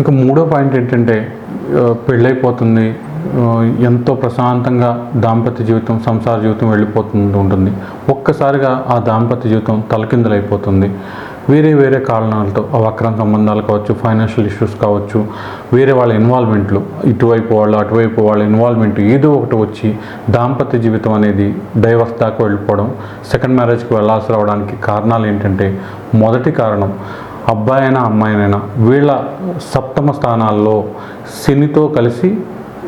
ఇంకా మూడో పాయింట్ ఏంటంటే పెళ్ళైపోతుంది ఎంతో ప్రశాంతంగా దాంపత్య జీవితం సంసార జీవితం వెళ్ళిపోతుంది ఉంటుంది. ఒక్కసారిగా ఆ దాంపత్య జీవితం తలకిందులైపోతుంది. వేరే వేరే కారణాలతో ఆ సంబంధాలు కావచ్చు ఫైనాన్షియల్ ఇష్యూస్ కావచ్చు వేరే వాళ్ళ ఇన్వాల్వ్మెంట్లు ఇటువైపు వాళ్ళు అటువైపు వాళ్ళ ఇన్వాల్వ్మెంట్ ఏదో ఒకటి వచ్చి దాంపత్య జీవితం అనేది డైవర్స్ దాకా వెళ్ళిపోవడం సెకండ్ మ్యారేజ్కి వెళ్ళాల్సి రావడానికి కారణాలు ఏంటంటే మొదటి కారణం అబ్బాయి అయినా అమ్మాయినైనా వీళ్ళ సప్తమ స్థానాల్లో శనితో కలిసి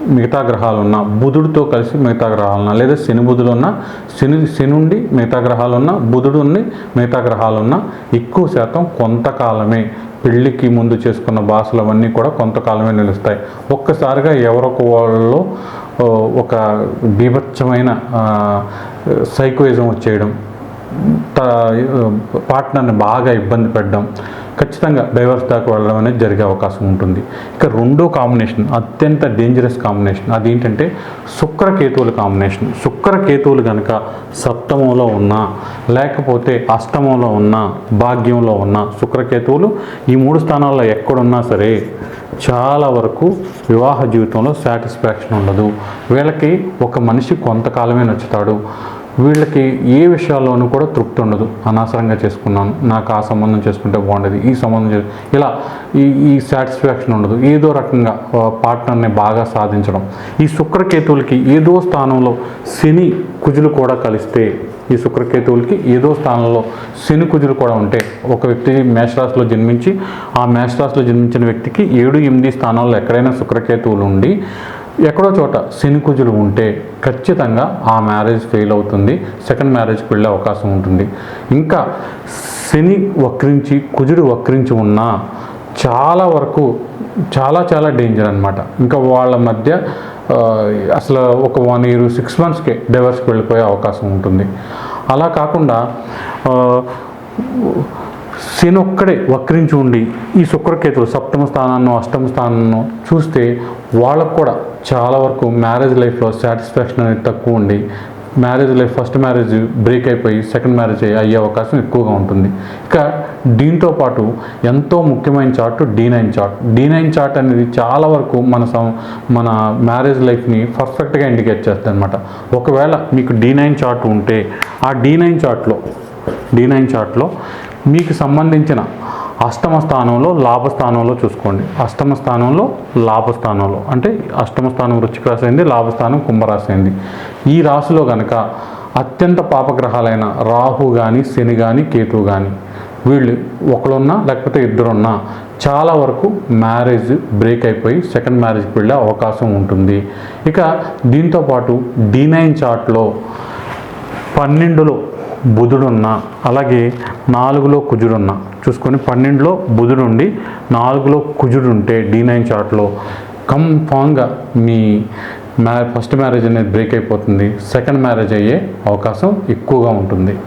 మిగతా గ్రహాలు ఉన్న బుధుడితో కలిసి మిగతా గ్రహాలు ఉన్న లేదా శని బుధులు ఉన్న శని శనుండి మిగతా గ్రహాలు ఉన్న బుధుడు ఉండి మిగతా గ్రహాలు ఉన్న ఎక్కువ శాతం కొంతకాలమే పెళ్ళికి ముందు చేసుకున్న భాషలు అవన్నీ కూడా కొంతకాలమే నిలుస్తాయి. ఒక్కసారిగా ఎవరొక వాళ్ళలో ఒక బీభత్సమైన సైకోయిజం వచ్చేయడం పార్ట్నర్ని బాగా ఇబ్బంది పెట్టడం ఖచ్చితంగా డైవర్స్ దాకా వెళ్ళడం అనేది జరిగే అవకాశం ఉంటుంది. ఇక రెండో కాంబినేషన్ అత్యంత డేంజరస్ కాంబినేషన్ అదేంటంటే శుక్రకేతువుల కాంబినేషన్. శుక్రకేతువులు కనుక సప్తమంలో ఉన్నా లేకపోతే అష్టమంలో ఉన్నా భాగ్యంలో ఉన్న శుక్రకేతువులు ఈ మూడు స్థానాల్లో ఎక్కడున్నా సరే చాలా వరకు వివాహ జీవితంలో సాటిస్ఫాక్షన్ ఉండదు. వీళ్ళకి ఒక మనిషి కొంతకాలమే నచ్చుతాడు. వీళ్ళకి ఏ విషయాల్లోనూ కూడా తృప్తి ఉండదు. అనవసరంగా చేసుకున్నాను. నాకు ఆ సంబంధం చేసుకుంటే బాగుండేది ఈ సంబంధం చే ఇలా ఈ ఈ సాటిస్ఫాక్షన్ ఉండదు. ఏదో రకంగా పార్ట్నర్ని బాగా సాధించడం. ఈ శుక్రకేతువులకి ఏదో స్థానంలో శని కుజులు కూడా కలిస్తే ఈ శుక్రకేతువులకి ఏదో స్థానంలో శని కుజులు కూడా ఉంటే ఒక వ్యక్తి మేషరాశిలో జన్మించి ఆ మేషరాశిలో జన్మించిన వ్యక్తికి ఏడు ఎనిమిది స్థానాల్లో ఎక్కడైనా శుక్రకేతువులు ఉండి ఎక్కడో చోట శనికుజులు ఉంటే ఖచ్చితంగా ఆ మ్యారేజ్ ఫెయిల్ అవుతుంది సెకండ్ మ్యారేజ్కి వెళ్ళే అవకాశం ఉంటుంది. ఇంకా శని వక్రించి కుజుడు వక్రించి ఉన్నా చాలా వరకు చాలా చాలా డేంజర్ అనమాట ఇంకా వాళ్ళ మధ్య అసలు ఒక వన్ ఇయర్ సిక్స్ మంత్స్కే డైవర్స్కి వెళ్ళిపోయే అవకాశం ఉంటుంది. అలా కాకుండా శని ఒక్కడే వక్రించి ఉండి ఈ శుక్రకేతులు సప్తమ స్థానాన్ని అష్టమ స్థానాన్ని చూస్తే వాళ్ళకు కూడా చాలా వరకు మ్యారేజ్ లైఫ్లో సాటిస్ఫాక్షన్ అనేది తక్కువ ఉండి marriage life first marriage break అయిపోయి సెకండ్ మ్యారేజ్ అయ్యే అవకాశం ఎక్కువగా ఉంటుంది. ఇక దీంతో పాటు ఎంతో ముఖ్యమైన chart D nine chart D nine chart అనేది చాలా వరకు మన సం మన మ్యారేజ్ లైఫ్ని పర్ఫెక్ట్గా ఇండికేట్ చేస్తుంది అనమాట ఒకవేళ మీకు డీ నైన్ చార్ట్ ఉంటే ఆ డీ నైన్ చార్ట్లో డీ నైన్ చార్ట్లో మీకు సంబంధించిన అష్టమ స్థానంలో లాభస్థానంలో చూసుకోండి. అష్టమ స్థానంలో లాభస్థానంలో. అంటే అష్టమ స్థానం వృచ్చిక రాశి అయింది లాభస్థానం కుంభరాశి అయింది. ఈ రాశిలో కనుక అత్యంత పాపగ్రహాలైన రాహు కానీ శని కానీ కేతు కానీ వీళ్ళు ఒకరున్నా లేకపోతే ఇద్దరున్నా చాలా వరకు మ్యారేజ్ బ్రేక్ అయిపోయి సెకండ్ మ్యారేజ్కి వెళ్ళే అవకాశం ఉంటుంది. ఇక దీంతోపాటు డీ నైన్ చార్ట్లో పన్నెండులో బుధుడున్నా అలాగే నాలుగులో కుజుడున్నా. చూసుకొని పన్నెండులో బుధుడుండి నాలుగులో కుజుడు ఉంటే నైన్ చార్ట్లో కంఫామ్గా మీ మ్యా ఫస్ట్ మ్యారేజ్ అనేది బ్రేక్ అయిపోతుంది. సెకండ్ మ్యారేజ్ అయ్యే అవకాశం ఎక్కువగా ఉంటుంది.